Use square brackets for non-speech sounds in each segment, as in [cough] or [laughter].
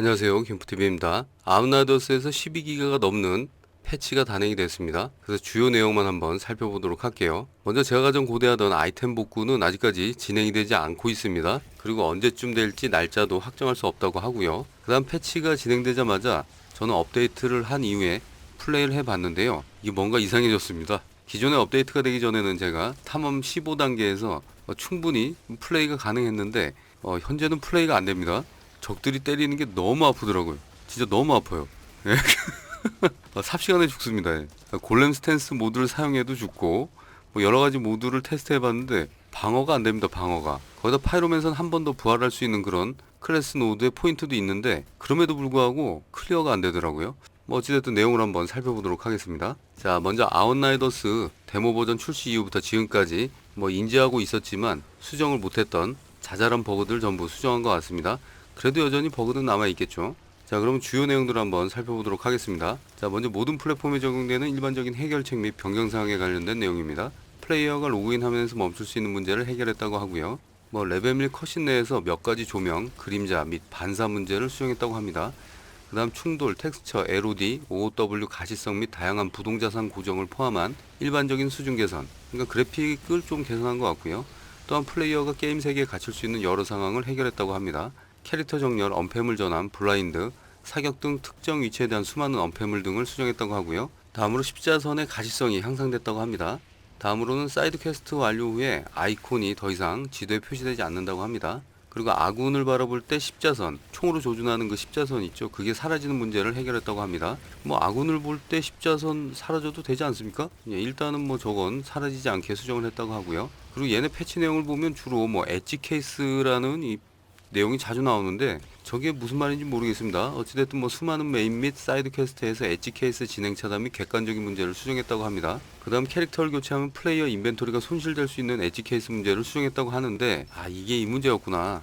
안녕하세요. 김프TV입니다. 아웃라이더스에서 12기가가 넘는 패치가 단행이 됐습니다. 그래서 주요 내용만 한번 살펴보도록 할게요. 먼저 제가 가장 고대하던 아이템 복구는 아직까지 진행이 되지 않고 있습니다. 그리고 언제쯤 될지 날짜도 확정할 수 없다고 하고요. 그 다음 패치가 진행되자마자 저는 업데이트를 한 이후에 플레이를 해봤는데요. 이게 뭔가 이상해졌습니다. 기존에 업데이트가 되기 전에는 제가 탐험 15단계에서 충분히 플레이가 가능했는데 어, 현재는 플레이가 안 됩니다. 적들이 때리는 게 너무 아프더라고요. 진짜 너무 아파요. 예. 어, [laughs] 삽시간에 죽습니다. 예. 골렘 스탠스 모드를 사용해도 죽고 뭐 여러 가지 모드를 테스트해봤는데 방어가 안 됩니다. 방어가 거기다 파이로맨선 한 번 더 부활할 수 있는 그런 클래스 노드의 포인트도 있는데 그럼에도 불구하고 클리어가 안 되더라고요. 뭐 어찌됐든 내용을 한번 살펴보도록 하겠습니다. 자 먼저 아웃라이더스 데모 버전 출시 이후부터 지금까지 뭐 인지하고 있었지만 수정을 못했던 자잘한 버그들 전부 수정한 것 같습니다. 그래도 여전히 버그는 남아 있겠죠. 자, 그럼 주요 내용들을 한번 살펴보도록 하겠습니다. 자, 먼저 모든 플랫폼에 적용되는 일반적인 해결책 및 변경 사항에 관련된 내용입니다. 플레이어가 로그인 화면에서 멈출 수 있는 문제를 해결했다고 하고요. 뭐 레벨 및 컷신 내에서 몇 가지 조명, 그림자 및 반사 문제를 수정했다고 합니다. 그 다음 충돌, 텍스처, LOD, OOW 가시성 및 다양한 부동자산 고정을 포함한 일반적인 수준 개선, 그러니까 그래픽을 좀 개선한 것 같고요. 또한 플레이어가 게임 세계에 갇힐 수 있는 여러 상황을 해결했다고 합니다. 캐릭터 정렬, 언패물 전환, 블라인드, 사격 등 특정 위치에 대한 수많은 언패물 등을 수정했다고 하고요. 다음으로 십자선의 가시성이 향상됐다고 합니다. 다음으로는 사이드 퀘스트 완료 후에 아이콘이 더 이상 지도에 표시되지 않는다고 합니다. 그리고 아군을 바라볼 때 십자선, 총으로 조준하는 그 십자선 있죠. 그게 사라지는 문제를 해결했다고 합니다. 뭐 아군을 볼 때 십자선 사라져도 되지 않습니까? 예, 일단은 뭐 저건 사라지지 않게 수정을 했다고 하고요. 그리고 얘네 패치 내용을 보면 주로 뭐 엣지 케이스라는 이 내용이 자주 나오는데 저게 무슨 말인지 모르겠습니다. 어찌됐든 뭐 수많은 메인 및 사이드 퀘스트에서 엣지 케이스 진행 차단 및 객관적인 문제를 수정했다고 합니다. 그 다음 캐릭터를 교체하면 플레이어 인벤토리가 손실될 수 있는 엣지 케이스 문제를 수정했다고 하는데 아 이게 이 문제였구나.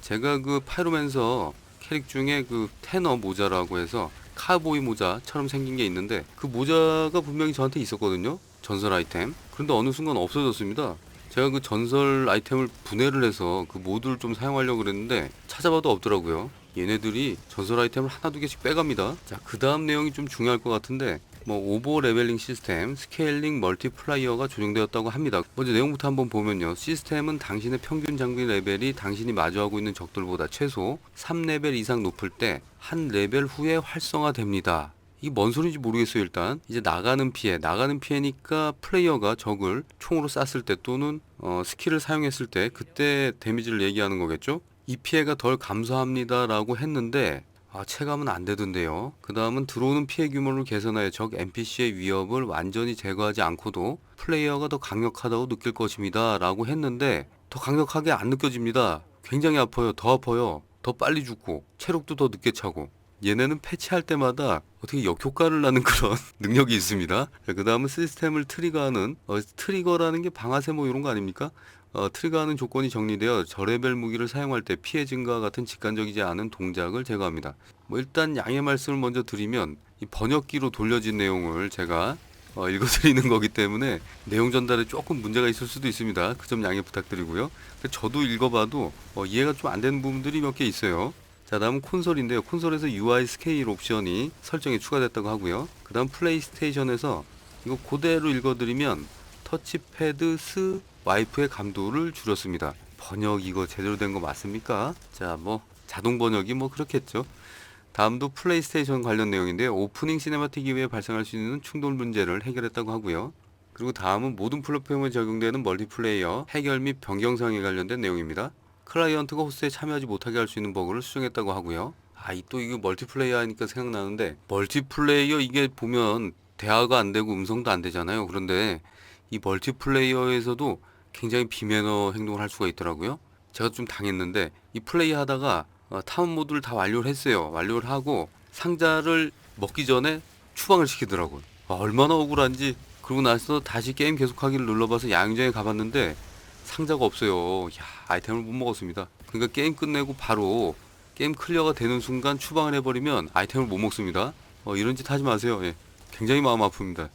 제가 그 파이로맨서 캐릭 중에 그 테너 모자라고 해서 카보이 모자처럼 생긴 게 있는데 그 모자가 분명히 저한테 있었거든요. 전설 아이템. 그런데 어느 순간 없어졌습니다. 제가 그 전설 아이템을 분해를 해서 그 모드를 좀 사용하려고 그랬는데 찾아봐도 없더라고요. 얘네들이 전설 아이템을 하나 두 개씩 빼갑니다. 자, 그 다음 내용이 좀 중요할 것 같은데 뭐 오버 레벨링 시스템, 스케일링 멀티플라이어가 조정되었다고 합니다. 먼저 내용부터 한번 보면요. 시스템은 당신의 평균 장비 레벨이 당신이 마주하고 있는 적들보다 최소 3레벨 이상 높을 때 한 레벨 후에 활성화됩니다. 이게 뭔 소리인지 모르겠어요 일단 이제 나가는 피해 나가는 피해니까 플레이어가 적을 총으로 쐈을 때 또는 어, 스킬을 사용했을 때 그때 데미지를 얘기하는 거겠죠 이 피해가 덜 감소합니다 라고 했는데 아, 체감은 안 되던데요. 그 다음은 들어오는 피해 규모를 개선하여 적 NPC의 위협을 완전히 제거하지 않고도 플레이어가 더 강력하다고 느낄 것입니다. 라고 했는데 더 강력하게 안 느껴집니다. 굉장히 아파요. 더 아파요. 더 빨리 죽고 체력도 더 늦게 차고 얘네는 패치할 때마다 어떻게 역효과를 나는 그런 [laughs] 능력이 있습니다. 그 다음은 시스템을 트리거하는 어, 트리거라는 게 방아쇠 뭐 이런 거 아닙니까? 어, 트리거하는 조건이 정리되어 저레벨 무기를 사용할 때 피해 증가와 같은 직관적이지 않은 동작을 제거합니다. 뭐 일단 양해 말씀을 먼저 드리면 이 번역기로 돌려진 내용을 제가 어, 읽어드리는 [laughs] 거기 때문에 내용 전달에 조금 문제가 있을 수도 있습니다. 그 점 양해 부탁드리고요. 저도 읽어봐도 어, 이해가 좀 안 되는 부분들이 몇 개 있어요. 자 다음은 콘솔인데요. 콘솔에서 UI 스케일 옵션이 설정에 추가됐다고 하고요. 그 다음 플레이스테이션에서 이거 그대로 읽어드리면 터치패드 스 와이프의 감도를 줄였습니다. 번역 이거 제대로 된 거 맞습니까? 자 뭐 자동 번역이 뭐 그렇겠죠. 다음도 플레이스테이션 관련 내용인데요. 오프닝 시네마틱 이후에 발생할 수 있는 충돌 문제를 해결했다고 하고요. 그리고 다음은 모든 플랫폼에 적용되는 멀티플레이어 해결 및 변경 사항에 관련된 내용입니다. 클라이언트가 호스트에 참여하지 못하게 할 수 있는 버그를 수정했다고 하고요. 아, 이 또 이거 멀티플레이어 하니까 생각나는데 멀티플레이어 이게 보면 대화가 안 되고 음성도 안 되잖아요. 그런데 이 멀티플레이어에서도 굉장히 비매너 행동을 할 수가 있더라고요. 제가 좀 당했는데 이 플레이 하다가 어, 탐험 모드를 다 완료를 했어요. 완료를 하고 상자를 먹기 전에 추방을 시키더라고요. 아, 얼마나 억울한지 그러고 나서 다시 게임 계속하기를 눌러봐서 양정에 가봤는데 상자가 없어요. 야, 아이템을 못 먹었습니다. 그러니까 게임 끝내고 바로 게임 클리어가 되는 순간 추방을 해버리면 아이템을 못 먹습니다. 어, 이런 짓 하지 마세요. 예. 굉장히 마음 아픕니다.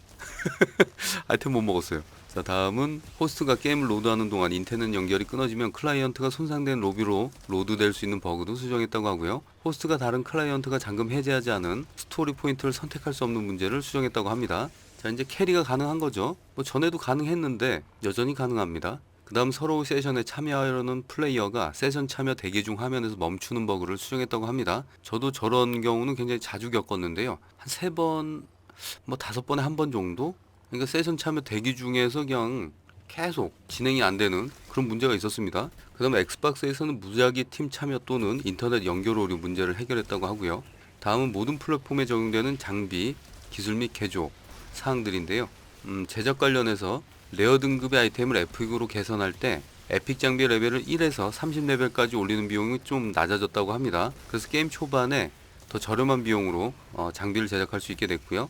[laughs] 아이템 못 먹었어요. 자 다음은 호스트가 게임을 로드하는 동안 인터넷 연결이 끊어지면 클라이언트가 손상된 로비로 로드될 수 있는 버그도 수정했다고 하고요. 호스트가 다른 클라이언트가 잠금 해제하지 않은 스토리 포인트를 선택할 수 없는 문제를 수정했다고 합니다. 자 이제 캐리가 가능한 거죠. 뭐 전에도 가능했는데 여전히 가능합니다. 그 다음 서로 세션에 참여하려는 플레이어가 세션 참여 대기 중 화면에서 멈추는 버그를 수정했다고 합니다. 저도 저런 경우는 굉장히 자주 겪었는데요. 한 세 번, 뭐 다섯 번에 한 번 정도? 그러니까 세션 참여 대기 중에서 그냥 계속 진행이 안 되는 그런 문제가 있었습니다. 그 다음에 엑스박스에서는 무작위 팀 참여 또는 인터넷 연결 오류 문제를 해결했다고 하고요. 다음은 모든 플랫폼에 적용되는 장비, 기술 및 개조 사항들인데요. 음, 제작 관련해서 레어 등급의 아이템을 에픽으로 개선할 때 에픽 장비 레벨을 1에서 30레벨까지 올리는 비용이 좀 낮아졌다고 합니다. 그래서 게임 초반에 더 저렴한 비용으로 어, 장비를 제작할 수 있게 됐고요.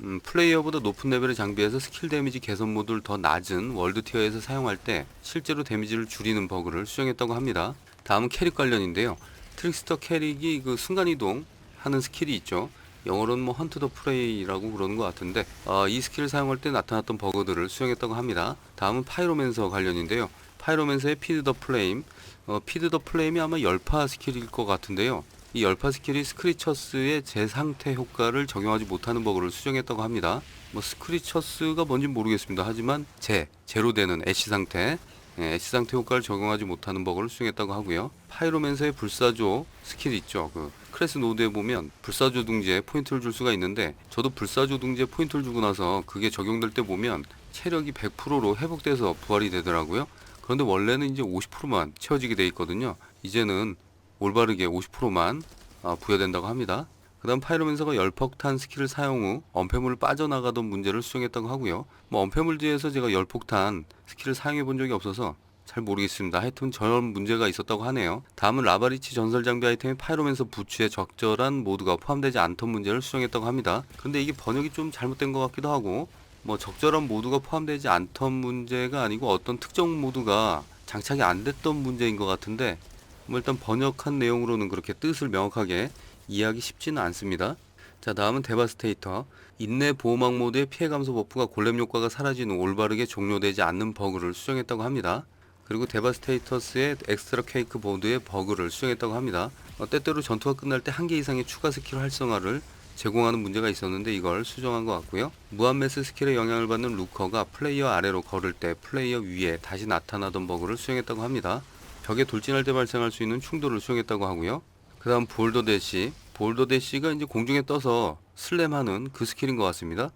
음, 플레이어보다 높은 레벨의 장비에서 스킬 데미지 개선 모드를 더 낮은 월드 티어에서 사용할 때 실제로 데미지를 줄이는 버그를 수정했다고 합니다. 다음은 캐릭 관련인데요. 트릭스터 캐릭이 그 순간이동 하는 스킬이 있죠. 영어로는 뭐 헌트 더 프레이라고 그러는 것 같은데 어, 이 스킬을 사용할 때 나타났던 버그들을 수정했다고 합니다. 다음은 파이로맨서 관련인데요. 파이로맨서의 피드 더 플레임, 어, 피드 더 플레임이 아마 열파 스킬일 것 같은데요. 이 열파 스킬이 스크리처스의 재상태 효과를 적용하지 못하는 버그를 수정했다고 합니다. 뭐 스크리처스가 뭔지 모르겠습니다. 하지만 재, 제로 되는 애쉬 상태, 예, 애쉬 상태 효과를 적용하지 못하는 버그를 수정했다고 하고요. 파이로맨서의 불사조 스킬 있죠. 그 클래스 노드에 보면 불사조 둥지에 포인트를 줄 수가 있는데 저도 불사조 둥지에 포인트를 주고 나서 그게 적용될 때 보면 체력이 100%로 회복돼서 부활이 되더라고요. 그런데 원래는 이제 50%만 채워지게 돼 있거든요. 이제는 올바르게 50%만 아, 부여된다고 합니다. 그 다음 파이로맨서가 열폭탄 스킬을 사용 후 엄폐물을 빠져나가던 문제를 수정했다고 하고요. 뭐 엄폐물 뒤에서 제가 열폭탄 스킬을 사용해 본 적이 없어서 잘 모르겠습니다. 하여튼 저런 문제가 있었다고 하네요. 다음은 라바리치 전설 장비 아이템의 파이로맨서 부츠에 적절한 모드가 포함되지 않던 문제를 수정했다고 합니다. 근데 이게 번역이 좀 잘못된 것 같기도 하고 뭐 적절한 모드가 포함되지 않던 문제가 아니고 어떤 특정 모드가 장착이 안 됐던 문제인 것 같은데 뭐 일단 번역한 내용으로는 그렇게 뜻을 명확하게 이해하기 쉽지는 않습니다. 자 다음은 데바스테이터 인내 보호막 모드의 피해 감소 버프가 골렘 효과가 사라진 후 올바르게 종료되지 않는 버그를 수정했다고 합니다. 그리고 데바스테이터스의 엑스트라 케이크 보드의 버그를 수정했다고 합니다. 어, 때때로 전투가 끝날 때 한 개 이상의 추가 스킬 활성화를 제공하는 문제가 있었는데 이걸 수정한 것 같고요. 무한매스 스킬에 영향을 받는 루커가 플레이어 아래로 걸을 때 플레이어 위에 다시 나타나던 버그를 수정했다고 합니다. 벽에 돌진할 때 발생할 수 있는 충돌을 수정했다고 하고요. 그 다음 볼더 대시. 볼더 대시가 이제 공중에 떠서 슬램하는 그 스킬인 것 같습니다.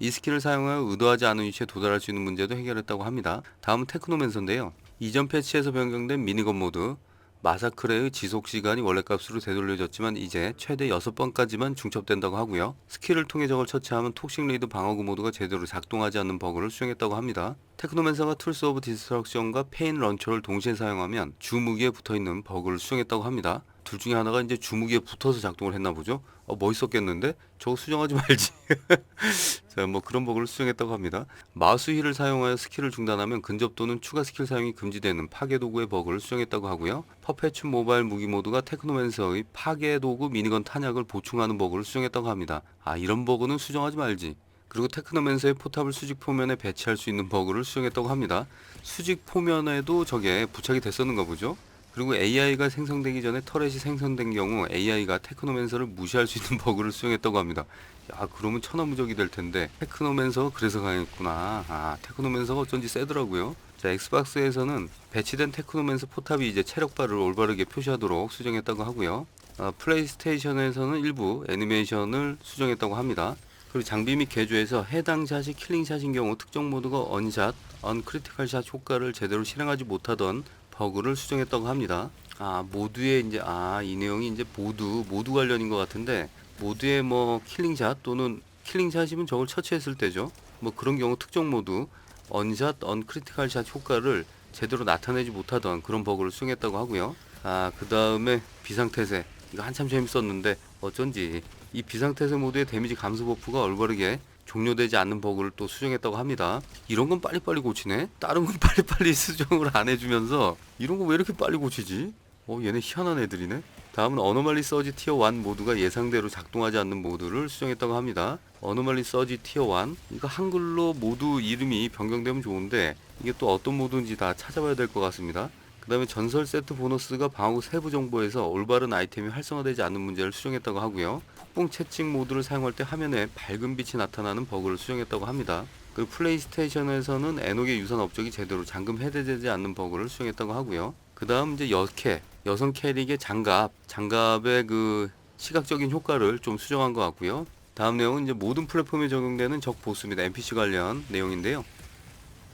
이 스킬을 사용하여 의도하지 않은 위치에 도달할 수 있는 문제도 해결했다고 합니다. 다음은 테크노맨서인데요. 이전 패치에서 변경된 미니건 모드. 마사크레의 지속 시간이 원래 값으로 되돌려졌지만 이제 최대 6번까지만 중첩된다고 하고요. 스킬을 통해 적을 처치하면 톡식 리드 방어구 모드가 제대로 작동하지 않는 버그를 수정했다고 합니다. 테크노맨서가 툴스 오브 디스트럭션과 페인 런처를 동시에 사용하면 주 무기에 붙어있는 버그를 수정했다고 합니다. 둘 중에 하나가 이제 주무기에 붙어서 작동을 했나 보죠. 어, 멋있었겠는데? 저거 수정하지 말지. [laughs] 자, 뭐 그런 버그를 수정했다고 합니다. 마우스 휠을 사용하여 스킬을 중단하면 근접 또는 추가 스킬 사용이 금지되는 파괴 도구의 버그를 수정했다고 하고요. 퍼페츄 모바일 무기 모드가 테크노맨서의 파괴 도구 미니건 탄약을 보충하는 버그를 수정했다고 합니다. 아, 이런 버그는 수정하지 말지. 그리고 테크노맨서의 포탑을 수직 포면에 배치할 수 있는 버그를 수정했다고 합니다. 수직 포면에도 저게 부착이 됐었는가 보죠. 그리고 AI가 생성되기 전에 터렛이 생성된 경우 AI가 테크노맨서를 무시할 수 있는 [laughs] 버그를 수정했다고 합니다. 야, 그러면 천하무적이 될 텐데 테크노맨서 그래서 강했구나. 아, 테크노맨서가 어쩐지 세더라고요. 자, 엑스박스에서는 배치된 테크노맨서 포탑이 이제 체력바를 올바르게 표시하도록 수정했다고 하고요. 아, 플레이스테이션에서는 일부 애니메이션을 수정했다고 합니다. 그리고 장비 및 개조에서 해당 샷이 킬링 샷인 경우 특정 모드가 언샷, 언크리티컬 샷 효과를 제대로 실행하지 못하던 버그를 수정했다고 합니다. 아 모두에 이제 아 이 내용이 이제 모두 모두 관련인 것 같은데 모두의 뭐 킬링샷 또는 킬링샷이면 저걸 처치했을 때죠. 뭐 그런 경우 특정 모드 언샷, 언크리티컬 샷 효과를 제대로 나타내지 못하던 그런 버그를 수정했다고 하고요. 아 그 다음에 비상태세 이거 한참 재밌었는데 어쩐지 이 비상태세 모드의 데미지 감소 버프가 올바르게 종료되지 않는 버그를 또 수정했다고 합니다. 이런 건 빨리빨리 고치네? 다른 건 [laughs] 빨리빨리 수정을 안 해주면서 이런 거 왜 이렇게 빨리 고치지? 어, 얘네 희한한 애들이네? 다음은 어노말리 서지 티어 1 모드가 예상대로 작동하지 않는 모드를 수정했다고 합니다. 어노말리 서지 티어 1 이거 한글로 모두 이름이 변경되면 좋은데 이게 또 어떤 모드인지 다 찾아봐야 될 것 같습니다. 그 다음에 전설 세트 보너스가 방어구 세부 정보에서 올바른 아이템이 활성화되지 않는 문제를 수정했다고 하고요. 폭풍 채찍 모드를 사용할 때 화면에 밝은 빛이 나타나는 버그를 수정했다고 합니다. 그리고 플레이스테이션에서는 에녹의 유선 업적이 제대로 잠금 해제되지 않는 버그를 수정했다고 하고요. 그 다음 이제 여캐, 여성 캐릭의 장갑, 장갑의 그 시각적인 효과를 좀 수정한 것 같고요. 다음 내용은 이제 모든 플랫폼에 적용되는 적 보스 및 NPC 관련 내용인데요.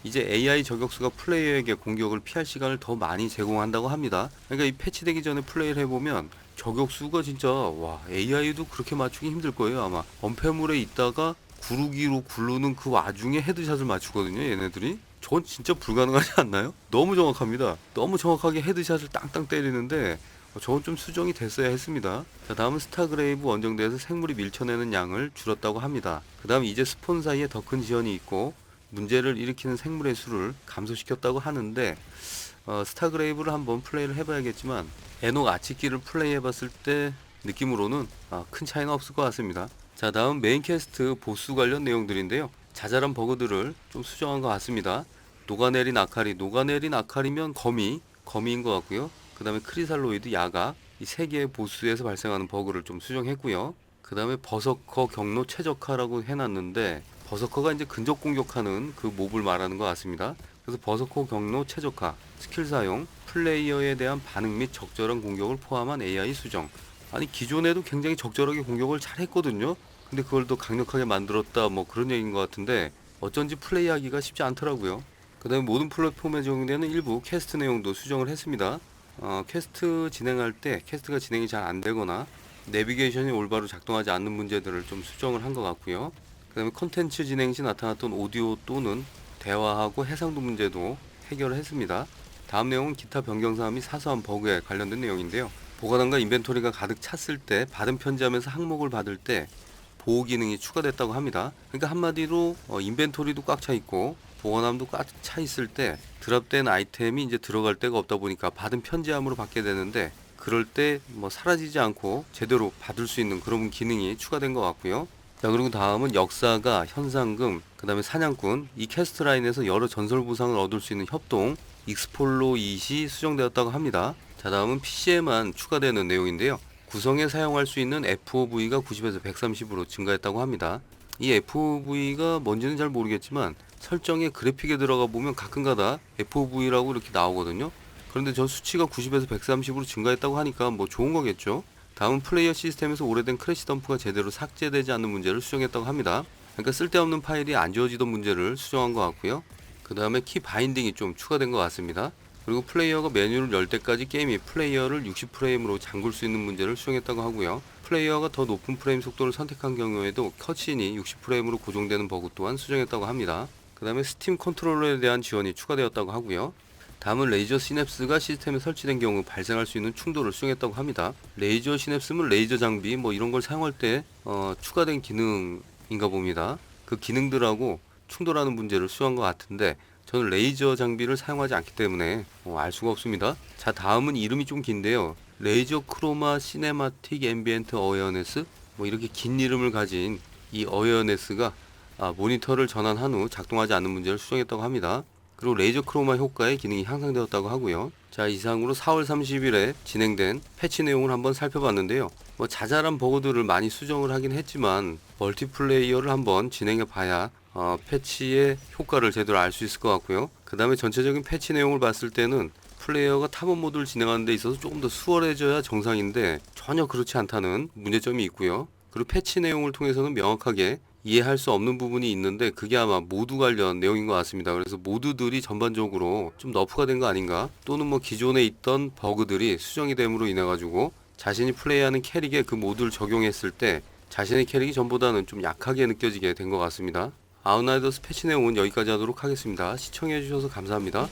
이제 AI 저격수가 플레이어에게 공격을 피할 시간을 더 많이 제공한다고 합니다. 그러니까 이 패치되기 전에 플레이를 해보면 저격수가 진짜 와 AI도 그렇게 맞추기 힘들 거예요 아마 엄폐물에 있다가 구르기로 굴르는 그 와중에 헤드샷을 맞추거든요 얘네들이 전 진짜 불가능하지 않나요? 너무 정확합니다 너무 정확하게 헤드샷을 땅땅 때리는데 어, 저건 좀 수정이 됐어야 했습니다. 자, 다음은 스타그레이브 원정대에서 생물이 밀쳐내는 양을 줄였다고 합니다. 그 다음 이제 스폰 사이에 더 큰 지연이 있고 문제를 일으키는 생물의 수를 감소시켰다고 하는데 어, 스타그레이브를 한번 플레이를 해봐야겠지만 에녹 아치키를 플레이해봤을 때 느낌으로는 아, 큰 차이는 없을 것 같습니다. 자 다음 메인 캐스트 보스 관련 내용들인데요. 자잘한 버그들을 좀 수정한 것 같습니다. 녹아내린 아카리, 녹아내린 아카리면 거미, 거미인 것 같고요. 그 다음에 크리살로이드, 야각 이세 개의 보스에서 발생하는 버그를 좀 수정했고요. 그 다음에 버서커 경로 최적화라고 해놨는데 버서커가 이제 근접 공격하는 그 몹을 말하는 것 같습니다. 그래서 버서커 경로 최적화, 스킬 사용, 플레이어에 대한 반응 및 적절한 공격을 포함한 AI 수정. 아니 기존에도 굉장히 적절하게 공격을 잘 했거든요. 근데 그걸 더 강력하게 만들었다 뭐 그런 얘기인 것 같은데 어쩐지 플레이하기가 쉽지 않더라고요. 그 다음에 모든 플랫폼에 적용되는 일부 캐스트 내용도 수정을 했습니다. 어, 캐스트 진행할 때 캐스트가 진행이 잘 안 되거나 내비게이션이 올바로 작동하지 않는 문제들을 좀 수정을 한 것 같고요. 그 다음에 컨텐츠 진행 시 나타났던 오디오 또는 대화하고 해상도 문제도 해결을 했습니다. 다음 내용은 기타 변경 사항 및 사소한 버그에 관련된 내용인데요. 보관함과 인벤토리가 가득 찼을 때 받은 편지하면서 항목을 받을 때 보호 기능이 추가됐다고 합니다. 그러니까 한마디로 어, 인벤토리도 꽉 차 있고 보관함도 꽉 차 있을 때 드랍된 아이템이 이제 들어갈 데가 없다 보니까 받은 편지함으로 받게 되는데 그럴 때 뭐 사라지지 않고 제대로 받을 수 있는 그런 기능이 추가된 것 같고요. 자 그리고 다음은 역사가 현상금 그 다음에 사냥꾼 이 캐스트 라인에서 여러 전설 보상을 얻을 수 있는 협동 익스폴로 2이 수정되었다고 합니다. 자 다음은 PC에만 추가되는 내용인데요. 구성에 사용할 수 있는 FOV가 90에서 130으로 증가했다고 합니다. 이 FOV가 뭔지는 잘 모르겠지만 설정에 그래픽에 들어가 보면 가끔가다 FOV라고 이렇게 나오거든요. 그런데 저 수치가 90에서 130으로 증가했다고 하니까 뭐 좋은 거겠죠. 다음은 플레이어 시스템에서 오래된 크래시 덤프가 제대로 삭제되지 않는 문제를 수정했다고 합니다. 그러니까 쓸데없는 파일이 안 지워지던 문제를 수정한 것 같고요. 그 다음에 키 바인딩이 좀 추가된 것 같습니다. 그리고 플레이어가 메뉴를 열 때까지 게임이 플레이어를 60프레임으로 잠글 수 있는 문제를 수정했다고 하고요. 플레이어가 더 높은 프레임 속도를 선택한 경우에도 컷신이 60프레임으로 고정되는 버그 또한 수정했다고 합니다. 그 다음에 스팀 컨트롤러에 대한 지원이 추가되었다고 하고요. 다음은 레이저 시냅스가 시스템에 설치된 경우 발생할 수 있는 충돌을 수정했다고 합니다. 레이저 시냅스는 레이저 장비 뭐 이런 걸 사용할 때 어, 추가된 기능인가 봅니다. 그 기능들하고 충돌하는 문제를 수정한 것 같은데 저는 레이저 장비를 사용하지 않기 때문에 어, 알 수가 없습니다. 자 다음은 이름이 좀 긴데요. 레이저 크로마 시네마틱 앰비엔트 어웨어네스 뭐 이렇게 긴 이름을 가진 이 어웨어네스가 아, 모니터를 전환한 후 작동하지 않는 문제를 수정했다고 합니다. 그리고 레이저 크로마 효과의 기능이 향상되었다고 하고요. 자, 이상으로 4월 30일에 진행된 패치 내용을 한번 살펴봤는데요. 뭐 자잘한 버그들을 많이 수정을 하긴 했지만 멀티플레이어를 한번 진행해 봐야 어, 패치의 효과를 제대로 알 수 있을 것 같고요. 그 다음에 전체적인 패치 내용을 봤을 때는 플레이어가 탐험 모드를 진행하는 데 있어서 조금 더 수월해져야 정상인데 전혀 그렇지 않다는 문제점이 있고요. 그리고 패치 내용을 통해서는 명확하게 이해할 수 없는 부분이 있는데 그게 아마 모두 관련 내용인 것 같습니다. 그래서 모두들이 전반적으로 좀 너프가 된 거 아닌가 또는 뭐 기존에 있던 버그들이 수정이 됨으로 인해 가지고 자신이 플레이하는 캐릭에 그 모두를 적용했을 때 자신의 캐릭이 전보다는 좀 약하게 느껴지게 된 것 같습니다. 아웃라이더스 패치 내용은 여기까지 하도록 하겠습니다. 시청해주셔서 감사합니다.